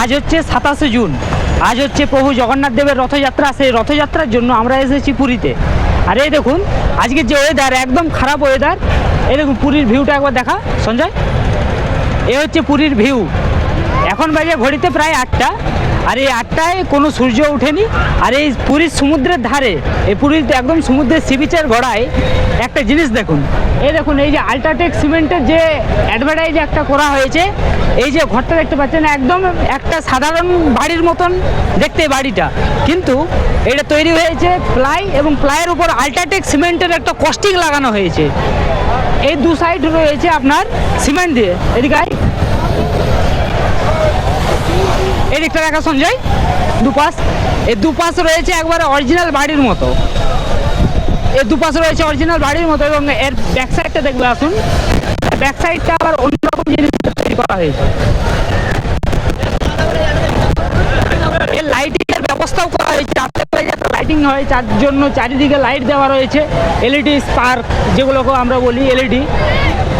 আজ হচ্ছে সাতাশে জুন। আজ হচ্ছে প্রভু জগন্নাথ দেবের রথযাত্রা। সেই রথযাত্রার জন্য আমরা এসেছি পুরীতে। আর এই দেখুন, আজকে যে ওয়েদার একদম খারাপ ওয়েদার এই দেখুন পুরীর ভিউটা একবার দেখা। সঞ্জয়, এ হচ্ছে পুরীর ভিউ এখন বাজে ঘড়িতে প্রায় আটটা। আর এই আটটায় কোনো সূর্য ওঠেনি। আর এই পুরীর সমুদ্রের ধারে, এই পুরীতে একদম সমুদ্রের সি বিচের গড়ায়, একটা জিনিস দেখুন। এই দেখুন, এই যে আল্ট্রাটেক সিমেন্টের যে অ্যাডভার্টাইজ একটা করা হয়েছে, এই যে ঘরটা দেখতে পাচ্ছেন, একদম একটা সাধারণ বাড়ির মতন দেখতে বাড়িটা। কিন্তু এটা তৈরি হয়েছে প্লাই এবং প্লাইয়ের উপর আল্ট্রাটেক সিমেন্টের একটা কস্টিং লাগানো হয়েছে। এই দু সাইড রয়েছে আপনার সিমেন্ট দিয়ে। এদিকে দিকটা দেখা সঞ্জয়? দুপাশ। এই দুপাশ রয়েছে একবারে অরিজিনাল বাড়ির মতো। এর দুপাশ রয়েছে অরিজিনাল বাড়ির মতো এবং এর ব্যাক সাইডটা দেখবে, আসুন। ব্যাক সাইডটা আবার অন্যরকম জিনিস তৈরি করা হয়েছে। এর লাইটিং এর ব্যবস্থাও করা হয়েছে। রাত্রেবেলা যাতে লাইটিং হয়, তার জন্য চারিদিকে লাইট দেওয়া রয়েছে। এলইডি স্পার্ক যেগুলোকে আমরা বলি এলইডি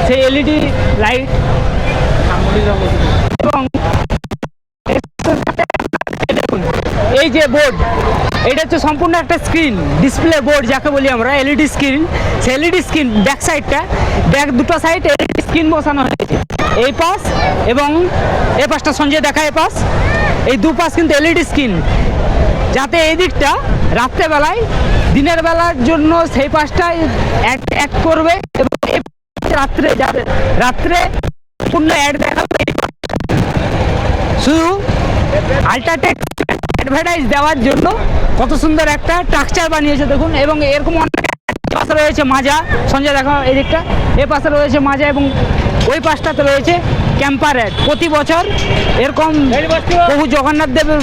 সেই এলইডি লাইট এবং দেখুন এই যে বোর্ড, এটা হচ্ছে সম্পূর্ণ একটা স্ক্রিন, ডিসপ্লে বোর্ড যাকে বলি আমরা, এলইডি স্ক্রিন। সেই এলইডি স্ক্রিন, ব্যাক সাইডটা, ব্যাক দুটো সাইড এলইডি স্ক্রিন বসানো হয়েছে। এই পাশ এবং এই পাশটা সঞ্জয় দেখা, এ পাশ। এই দু পাশ কিন্তু এলইডি স্ক্রিন। যাতে এই দিকটা রাত্রেবেলায়, দিনের বেলার জন্য সেই পাশটা অ্যাড করবে এবং রাত্রে যাবে। রাত্রে পূর্ণ অ্যাড দেখাবে এই পাশটা। শুধু আল্ট্রাটেক অ্যাডভার্টাইজ দেওয়ার জন্য কত সুন্দর একটা স্ট্রাকচার বানিয়েছে, দেখুন, এবং এরকম অনেক পাশে রয়েছে মাজা। সঞ্জয়, দেখো এই দিকটা এ পাশে রয়েছে মাজা এবং ওই পাশটাতে রয়েছে ক্যাম্পার অ্যাড প্রতি বছর এরকম প্রভু জগন্নাথ দেবের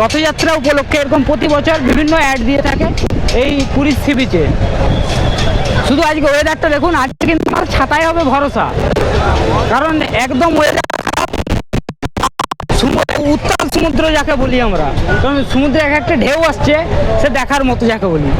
রথযাত্রা উপলক্ষে এরকম প্রতি বছর বিভিন্ন অ্যাড দিয়ে থাকে এই পুরীর সি বিচে শুধু আজকে ওয়েদারটা দেখুন, আজকে কিন্তু আমার ছাতায় হবে ভরসা। কারণ একদম ওয়েদার উত্তাল সমুদ্র যাকে বলি আমরা। কারণ সমুদ্রে এক একটা ঢেউ আসছে, সে দেখার মতো যাকে বলি।